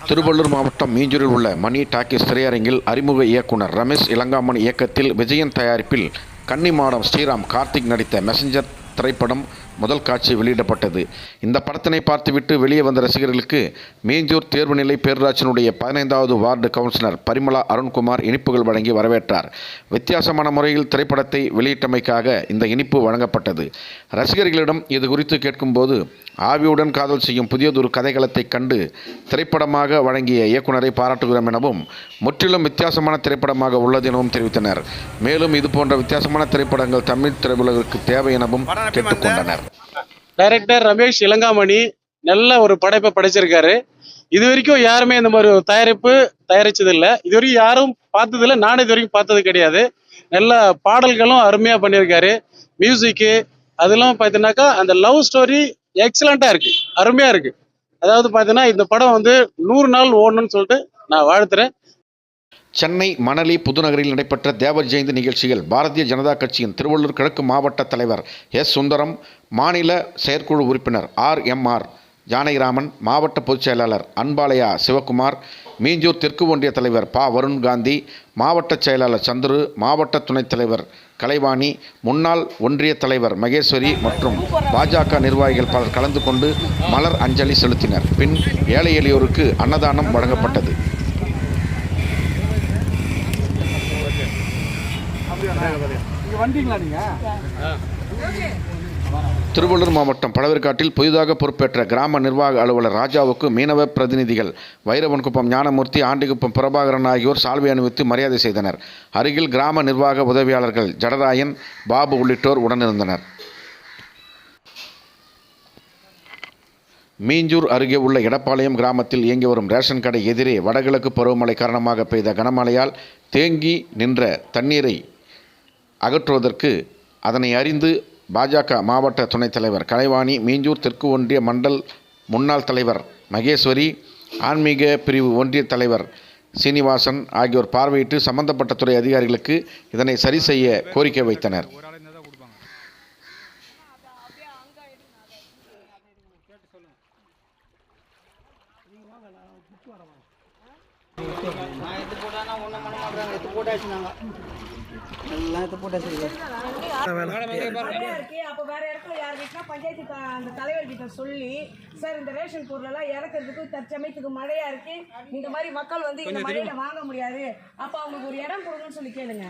திருவள்ளூர் மாவட்டம் மீஞ்சூரில் உள்ள மணி டாக்கீஸ் திரையரங்கில் அறிமுக இயக்குனர் ரமேஷ் இளங்காமன் இயக்கத்தில் விஜயன் தயாரிப்பில் கன்னிமாடம் ஸ்ரீராம் கார்த்திக் நடித்த மெசஞ்சர் திரைப்படம் முதல் காட்சி வெளியிடப்பட்டது. இந்த படத்தினை பார்த்துவிட்டு வெளியே வந்த ரசிகர்களுக்கு மேஞ்சோர் தேர்வு நிலை பேரூராட்சியினுடைய பதினைந்தாவது வார்டு கவுன்சிலர் பரிமளா அருண்குமார் இனிப்புகள் வழங்கி வரவேற்றார். வித்தியாசமான முறையில் திரைப்படத்தை வெளியிட்டமைக்காக இந்த இனிப்பு வழங்கப்பட்டது. ரசிகர்களிடம் இது குறித்து கேட்கும்போது ஆவியுடன் காதல் செய்யும் புதியதொரு கதைகளத்தை கண்டு திரைப்படமாக வழங்கிய இயக்குனரை பாராட்டுகிறோம் எனவும் முற்றிலும் வித்தியாசமான திரைப்படமாக உள்ளது எனவும் தெரிவித்தனர். மேலும் இது போன்ற வித்தியாசமான திரைப்படங்கள் தமிழ் திரையுலகிற்கு தேவை எனவும் கேட்டுக்கொண்டனர். டைரக்டர் ரமேஷ் இளங்காமணி நல்ல ஒரு படைப்பை படைச்சிருக்காரு. இது வரைக்கும் யாருமே இந்த மாதிரி ஒரு தயாரிப்பு தயாரிச்சது இல்லை இது வரைக்கும் யாரும் பார்த்தது இல்லை நானும் இது வரைக்கும் பார்த்தது கிடையாது. நல்ல பாடல்களும் அருமையாக பண்ணியிருக்காரு. மியூசிக்கு அதெல்லாம் பார்த்தீங்கன்னாக்கா அந்த லவ் ஸ்டோரி எக்ஸலண்ட்டாக இருக்கு. அருமையாக இருக்கு. அதாவது பார்த்தீங்கன்னா இந்த படம் வந்து நூறு நாள் ஓடணும்னு சொல்லிட்டு நான் வாழ்த்துறேன். சென்னை மணலி புதுநகரில் நடைபெற்ற தேவர் ஜெயந்தி நிகழ்ச்சியில் பாரதிய ஜனதா கட்சியின் திருவள்ளூர் கிழக்கு மாவட்ட தலைவர் எஸ் சுந்தரம் மாநில செயற்குழு உறுப்பினர் ஆர் எம் ஆர் ஜானகிராமன் மாவட்ட பொதுச் செயலாளர் அன்பாலயா சிவகுமார் மீஞ்சூர் தெற்கு ஒன்றிய தலைவர் பா. வருண் காந்தி மாவட்ட செயலாளர் சந்துரு மாவட்ட துணைத் தலைவர் கலைவாணி முன்னாள் ஒன்றிய தலைவர் மகேஸ்வரி மற்றும் பாஜக நிர்வாகிகள் பலர் கலந்து கொண்டு மலர் அஞ்சலி செலுத்தினர். பின் ஏழை எளியோருக்கு அன்னதானம் வழங்கப்பட்டது. திருவள்ளூர் மாவட்டம் பழவேற்காட்டில் புதிதாக பொறுப்பேற்ற கிராம நிர்வாக அலுவலர் ராஜாவுக்கு மீனவ பிரதிநிதிகள். வைரவன்குப்பம் ஞானமூர்த்தி ஆண்டிகுப்பம் பிரபாகரன் ஆகியோர் சால்வை அணிவித்து மரியாதை செய்தனர். அருகில் கிராம நிர்வாக உதவியாளர்கள் ஜடராயன் பாபு உள்ளிட்டோர் உடனிருந்தனர். மீஞ்சூர் அருகே உள்ள எடப்பாளையம் கிராமத்தில் இயங்கி வரும் ரேஷன் கடை எதிரே வடகிழக்கு பருவமழை காரணமாக பெய்த கனமழையால் தேங்கி நின்ற தண்ணீரை அகற்றுவதற்கு அதனை அறிந்து பாஜக மாவட்ட துணைத் தலைவர் கலைவாணி மீஞ்சூர் தெற்கு ஒன்றிய மண்டல் முன்னாள் தலைவர் மகேஸ்வரி ஆன்மீக பிரிவு ஒன்றிய தலைவர் சீனிவாசன் ஆகியோர் பார்வையிட்டு சம்பந்தப்பட்ட துறை அதிகாரிகளுக்கு இதனை சரி செய்ய கோரிக்கை வைத்தனர். நான் எடுத்து போட்டா ஒன்றும் பண்ண மாட்டாங்க எடுத்து போட்டாச்சு நாங்கள் எல்லாம் எடுத்து போட்டாச்சு அப்போ வேற இடத்துல யார் வீட்டுனா பஞ்சாயத்து அந்த தலைவர்கிட்ட சொல்லி சார் இந்த ரேஷன் பொருள் எல்லாம் இறக்குறதுக்கு தற்சமயத்துக்கு மழையா இருக்கு இந்த மாதிரி மக்கள் வந்து இந்த மழையில வாங்க முடியாது அப்ப அவங்களுக்கு ஒரு இடம் கொடுங்கன்னு சொல்லி கேளுங்க